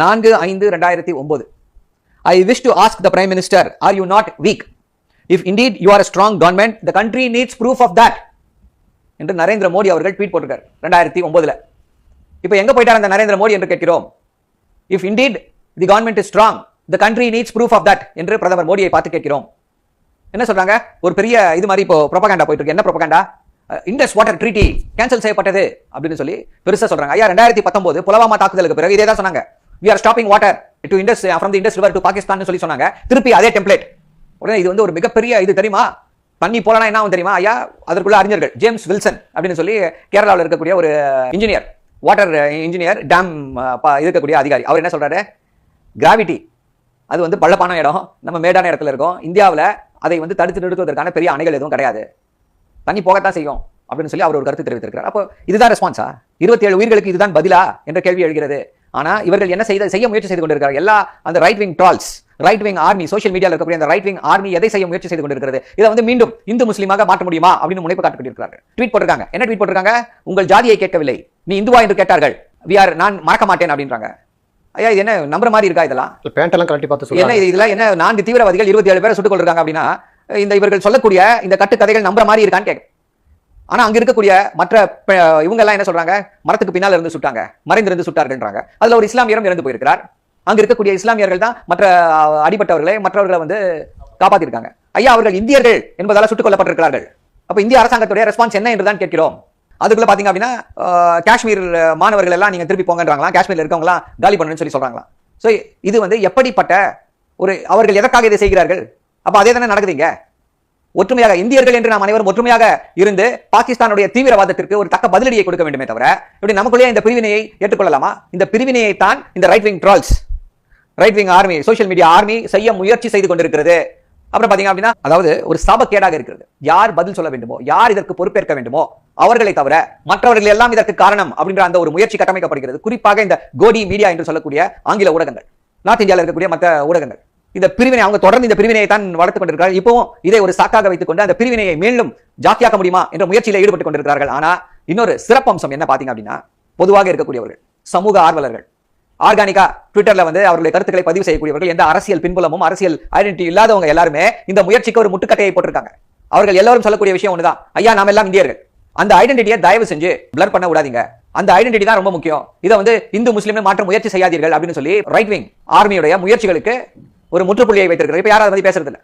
நான்கு ஐந்து ரெண்டாயிரத்தி ஒன்பது I wish to ask the prime minister are you not weak if indeed you are strong government the country needs proof of that என்று நரேந்திர மோடி அவர்கள் tweet போட்டிருக்கார் ரெண்டாயிரத்தி ஒன்பதுல இப்போ எங்க போயிட்டார் அந்த நரேந்திர மோடி என்று கேட்கிறோம்? If indeed the government is strong the country needs proof of that என்று பிரதமர் மோடியை பார்த்து கேட்கிறோம். என்ன சொல்றாங்க? ஒரு பெரிய இது மாதிரி இப்போ ப்ரொபகண்டா போயிட்டு இருக்கு என்ன propaganda Indus water treaty cancel செய்யப்பட்டது அப்படின்னு சொல்லி பெருசா சொல்றாங்க. ஐயா ரெண்டாயிரத்தி பத்தொன்பது புலவாமா தாக்குதலுக்கு பிறகு இதே தான் சொன்னாங்க. We are stopping water to Indus from the Indus river to Pakistan சொல்லி சொன்னாங்க. திருப்பி அதே டெம்ப்ளேட் உடனே இது வந்து ஒரு மிகப்பெரிய இது தெரியுமா? தண்ணி போலனா என்ன ஆகும் தெரியுமா? ஐயா அதற்குள்ள அறிஞர்கள். ஜேம்ஸ் வில்சன் அப்படின்னு சொல்லி கேரளாவில் இருக்கக்கூடிய ஒரு இன்ஜினியர் வாட்டர் இன்ஜினியர் டேம் இருக்கக்கூடிய அதிகாரி. அவர் என்ன சொல்றாரு? கிராவிட்டி அது வந்து பள்ளப்பான இடம். நம்ம மேடான இடத்துல இருக்கோம். இந்தியாவில் அதை வந்து தடுத்து நிறுத்துவதற்கான பெரிய அணைகள் எதுவும் கிடையாது. தண்ணி போகத்தான் செய்யும் அப்படின்னு சொல்லி அவர் ஒரு கருத்து தெரிவித்திருக்கிறார். அப்போ இதுதான் ரெஸ்பான்ஸா இருபத்தி ஏழு உயிர்களுக்கு இதுதான் பதிலா? என்ற கேள்வி எழுகிறது. ஆனா இவர்கள் என்ன செய்த செய்ய முயற்சி செய்து கொண்டிருக்கிறார். எல்லா அந்த right wing trolls right wing army social மீடியாவில் இருக்கக்கூடிய அந்த ரைட் விங் ஆர்மி எதை செய்ய முயற்சி செய்து கொண்டிருக்கிறது? இதை வந்து மீண்டும் இந்து முஸ்லீமாக மாற்ற முடியுமா? அப்படின்னு முனைப்பு காட்டிக்கொண்டிருக்கிறார்கள் ட்வீட் போட்டிருக்காங்க. என்ன ட்வீட் போட்டிருக்காங்க? உங்கள் ஜாதியை கேட்கவில்லை. நீ இந்துவா என்று கேட்டார்கள். வி ஆர் நான் மறக்க மாட்டேன் அப்படின்றாங்க. ஐயா இது என்ன நம்புற மாதிரி இருக்கா இதெல்லாம்? பேண்ட் எல்லாம் கழட்டி பார்த்து என்ன சொல்றாங்க இது- இதுல என்ன நான்கு தீவிரவாதிகள் இருபத்தி ஏழு பேரை சுட்டுக் கொண்டிருக்காங்க அப்படின்னா இந்த இவர்கள் சொல்லக்கூடிய இந்த கட்டுக்கதைகள் நம்புற மாதிரி இருக்கான்னு கேட்க ஆனா அங்க இருக்கக்கூடிய மற்ற ப- இவங்க எல்லாம் என்ன சொல்றாங்க? மரத்துக்கு பின்னால் இருந்து சுட்டாங்க. மறைந்திருந்து சுட்டார்கள்ன்றாங்க. அதுல ஒரு இஸ்லாமியரும் இறந்து போயிருக்கிறார். அங்க இருக்கக்கூடிய இஸ்லாமியர்கள் தான் மற்ற அடிபட்டவர்களை மற்றவர்களை வந்து காப்பாத்திருக்காங்க. ஐயா அவர்கள் இந்தியர்கள் என்பதால சுட்டுக் கொல்லப்பட்டிருக்கிறார்கள். அப்ப இந்திய அரசாங்கத்துடைய ரெஸ்பான்ஸ் என்ன என்றுதான் கேட்கிறோம். அதுக்குள்ள பாத்தீங்க அப்படின்னா காஷ்மீர் மாணவர்கள் எல்லாம் நீங்க திருப்பி போங்கன்றாங்களா காஷ்மீர்ல இருக்கவங்களாம் காலி பண்ணணும்னு சொல்லி சொல்றாங்களா சோ இது வந்து எப்படிப்பட்ட ஒரு அவர்கள் எதற்காக இதை செய்கிறார்கள்? அப்ப அதே தானே நடக்குதுங்க ஒற்றுமையாக இந்தியர்கள் என்று நாம் அனைவரும் ஒற்றுமையாக இருந்து பாகிஸ்தானுடைய தீவிரவாதத்திற்கு ஒரு தக்க பதிலடியை கொடுக்க வேண்டுமே தவிர இப்படி நமக்குள்ளே இந்த பிரிவினையை ஏற்றுக்கொள்ளலாமா? இந்த பிரிவினையை தான் இந்த right wing trolls right wing army social media army செய்ய முயற்சி செய்து கொண்டிருக்கிறது. அப்புறம் பாத்தீங்க அப்படின்னா அதாவது ஒரு சாபக்கேடாக இருக்கிறது. யார் பதில் சொல்ல வேண்டுமோ யார் இதற்கு பொறுப்பேற்க வேண்டுமோ அவர்களை தவிர மற்றவர்கள் எல்லாம் இதற்கு காரணம் அப்படின்ற அந்த ஒரு முயற்சி கட்டமைக்கப்படுகிறது. குறிப்பாக இந்த கோடி மீடியா என்று சொல்லக்கூடிய ஆங்கில ஊடகங்கள் நார்த் இந்தியாவில் இருக்கக்கூடிய மற்ற ஊடகங்கள். இந்த பிரிவினை அவங்க தொடர்ந்து இந்த பிரிவினையை தான் வளர்த்துக் கொண்டிருக்கிறார்கள். இப்பவும் இதை ஒரு சாக்காக வைத்துக் கொண்டு அந்த பிரிவினையை மீண்டும் ஜாக்கியாக்க முடியுமா என்ற முயற்சியில் ஈடுபட்டுக் கொண்டிருக்கிறார்கள். ஆனா இன்னொரு சிறப்பம்சம் என்ன பாத்தீங்க அப்படின்னா பொதுவாக இருக்கக்கூடியவர்கள் சமூக ஆர்வலர்கள். ஆர்கானிக்கா ட்விட்டர்ல வந்து அவருடைய கருத்துக்களை பதிவு செய்யக்கூடியவர்கள் எந்த அரசியல் பின்புலமும் அரசியல் ஐடென்டிட்டி இல்லாதவங்க எல்லாருமே இந்த முயற்சிக்கு ஒரு முட்டுக்கட்டையை போட்டிருக்காங்க. அவர்கள் எல்லாரும் சொல்லக்கூடிய விஷயம் ஒண்ணுதான். ஐயா நாம் எல்லாம் இந்தியர்கள். அந்த ஐடென்டிட்டியை தயவு செஞ்சு பிளர் பண்ண விடாதீங்க. அந்த ஐடென்டிட்டி தான் ரொம்ப முக்கியம். இதை வந்து இந்து முஸ்லீம் மாற்ற முயற்சி செய்யாதீர்கள் அப்படின்னு சொல்லி ரைட் விங் ஆர்மியுடைய முயற்சிகளுக்கு ஒரு முற்றுப்புள்ளியை வைத்திருக்கிறார். இப்ப யாரும் அதை பேசுறது